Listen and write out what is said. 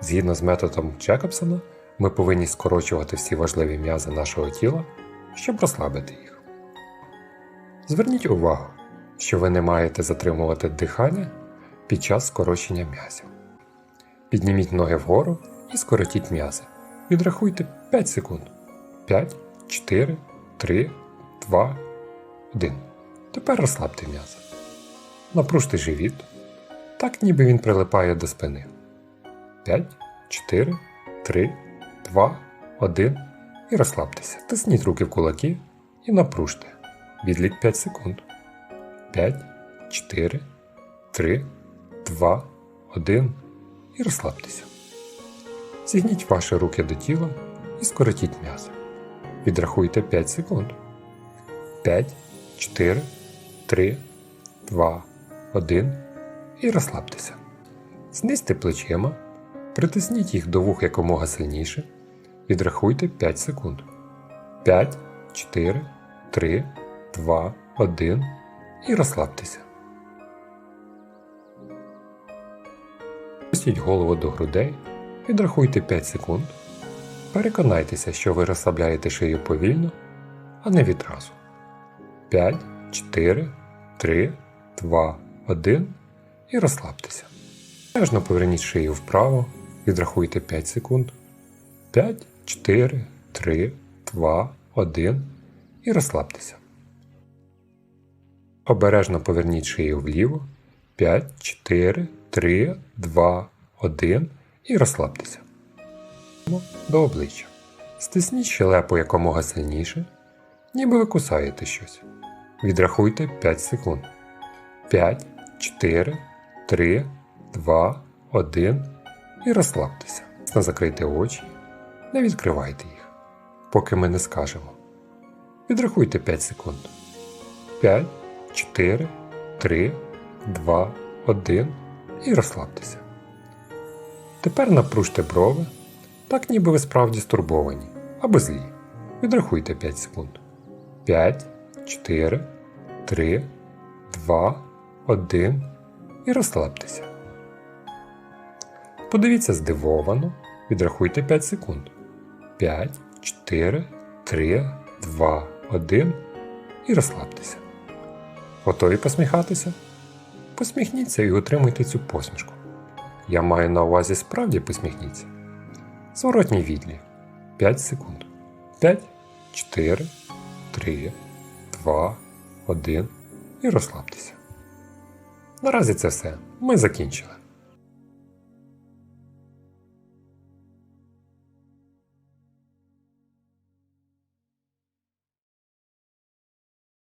Згідно з методом Джекобсона, ми повинні скорочувати всі важливі м'язи нашого тіла, щоб розслабити їх. Зверніть увагу, що ви не маєте затримувати дихання під час скорочення м'язів. Підніміть ноги вгору і скоротіть м'язи. Відрахуйте 5 секунд. 5, 4, 3, 2, 1. Тепер розслабте м'язи. Напружте живіт, так ніби він прилипає до спини. 5, 4, 3, 2, 1 і розслабтеся. Тисніть руки в кулаки і напружте. Відлік 5 секунд. 5, 4, 3, 2, 1 і розслабтеся. Зігніть ваші руки до тіла і скоротіть м'язи. Відрахуйте 5 секунд. 5, 4, 3, 2, 1 і розслабтеся. Знизьте плечима, притисніть їх до вух якомога сильніше. Відрахуйте 5 секунд. 5, 4, 3, 2, 1 і розслабтеся. Пустіть голову до грудей, відрахуйте 5 секунд. Переконайтеся, що ви розслабляєте шию повільно, а не відразу. 5, 4, 3, 2, 1 і розслабтеся. Нежно поверніть шию вправо, відрахуйте 5 секунд. 5, 4, 3, 2, 1 і розслабтеся. Обережно поверніть шию вліво. 5, 4, 3, 2, 1 і розслабтеся. До обличчя. Стисніть щелепу якомога сильніше, ніби ви кусаєте щось. Відрахуйте 5 секунд. 5, 4, 3, 2, 1 і розслабтеся. Закрийте очі, не відкривайте їх, поки ми не скажемо. Відрахуйте 5 секунд. 5, 4, 3, 2, 1 і розслабтеся. Тепер напружте брови, так ніби ви справді стурбовані або злі. Відрахуйте 5 секунд. 5, 4, 3, 2, 1 і розслабтеся. Подивіться здивовано, відрахуйте 5 секунд. 5, 4, 3, 2, 1 і розслабтеся. Готові посміхатися? Посміхніться і отримуйте цю посмішку. Я маю на увазі справді посміхніться. Зворотній відлік 5 секунд. 5, 4, 3, 2, 1 і розслабтеся. Наразі це все. Ми закінчили.